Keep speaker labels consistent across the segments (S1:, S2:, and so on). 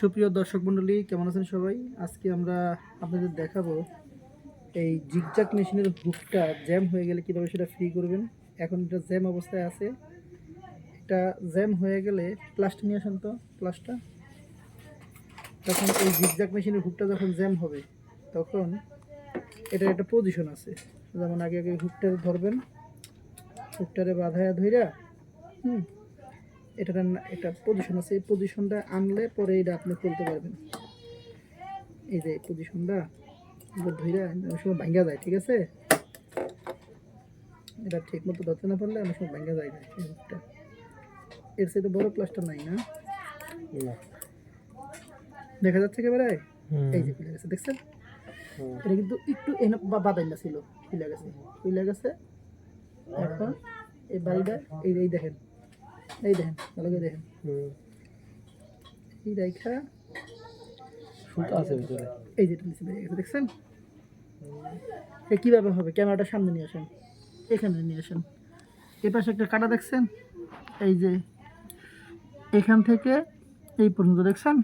S1: সুপ্রিয় দর্শক মণ্ডলী, কেমন আছেন সবাই? আজকে আমরা আপনাদের দেখাবো এই জিগজাক মেশিনের হুকটা জ্যাম হয়ে গেলে কীভাবে সেটা ফ্রি করবেন। এখন এটা জ্যাম অবস্থায় আছে। এটা জ্যাম হয়ে গেলে প্লাসটা নিয়ে আসেন তো প্লাসটা তখন এই জিগজাক মেশিনের হুকটা যখন জ্যাম হবে, তখন এটা একটা পজিশন আছে। যেমন আগে আগে হুকটা ধরবেন, হুকটারে বাধায় ধইরা, হুম এটা একটা পজিশন আছে। এই পজিশনটা আনলে পরে এটা আপনি খুলতে পারবেন। এই যে পজিশনটা ধইরা অনেক সময় ভাঙ্গা যায় ঠিক আছে? এটা ঠিক মতো ধরতে না পারলে অনেক সময় ভাঙ্গা যায় হুকটা এর সাথে বড় প্লাস্টার নাই না? দেখা যাচ্ছে একেবারে? এই যে খুলে গেছে দেখছেন? এটা কিন্তু একটু এনে বাদাই না ছিল খুলে গেছে। খুলে গেছে। এখন এই বাড়িটা এই এই দেখেন। এই দেখেন ভালো করে দেখেন। এই রেখা
S2: সুতা আছে ভিতরে।
S1: এই যেটা নিচে বেরিয়ে গেছে দেখছেন? এ কীভাবে হবে? ক্যামেরাটা সামনে নিয়ে আসেন এখানে নিয়ে আসেন। এ পাশে একটা কাটা দেখছেন? এই যে এখান থেকে এই পর্যন্ত দেখছেন?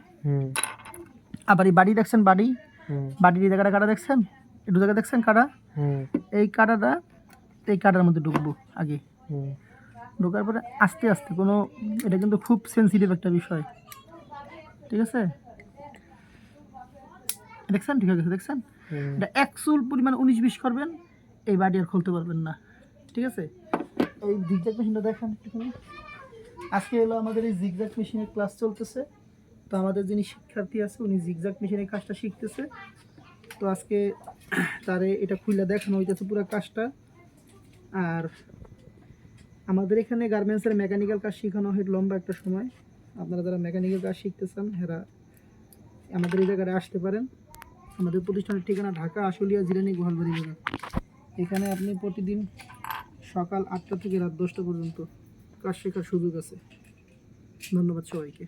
S1: আবার এই বাড়ি দেখছেন বাড়ি? বাড়ির এই জায়গাটা কাটা দেখছেন? একটু জায়গা দেখছেন কাটা? এই কাটাটা এই কাটার মধ্যে ঢুকবো আগে। ঢোকার পরে আস্তে আস্তে কোনো এটা কিন্তু খুব সেন্সিটিভ একটা বিষয়। ঠিক আছে? দেখছেন? ঠিক আছে দেখছেন? এটা এক চুল পরিমাণ উনিশ বিশ করবেন এই বাড়ি আর খুলতে পারবেন না। ঠিক আছে? এই জিগজ্যাক মেশিনটা দেখান একটুখানি। আজকে এলো আমাদের এই জিগজ্যাক মেশিনের ক্লাস চলতেছে। তো আমাদের যিনি শিক্ষার্থী আছে উনি জিগজ্যাক মেশিনের কাজটা শিখতেছে। তো আজকে তারে এটা খুলে দেখানো হইতেছে পুরো কাজটা। আর আমাদের এখানে গার্মেন্টসের মেকানিক্যাল কাজ শেখানো হয় লম্বা একটা সময়। আপনারা যারা মেকানিক্যাল কাজ শিখতে চান হেরা আমাদের এই জায়গায় আসতে পারেন। আমাদের প্রতিষ্ঠানের ঠিকানা ঢাকা আশুলিয়া জিরানি গোহালবাড়ি জেলা এখানে আপনি প্রতিদিন সকাল আটটা থেকে রাত দশটা পর্যন্ত কাজ শেখার সুযোগ আছে। ধন্যবাদ সবাইকে।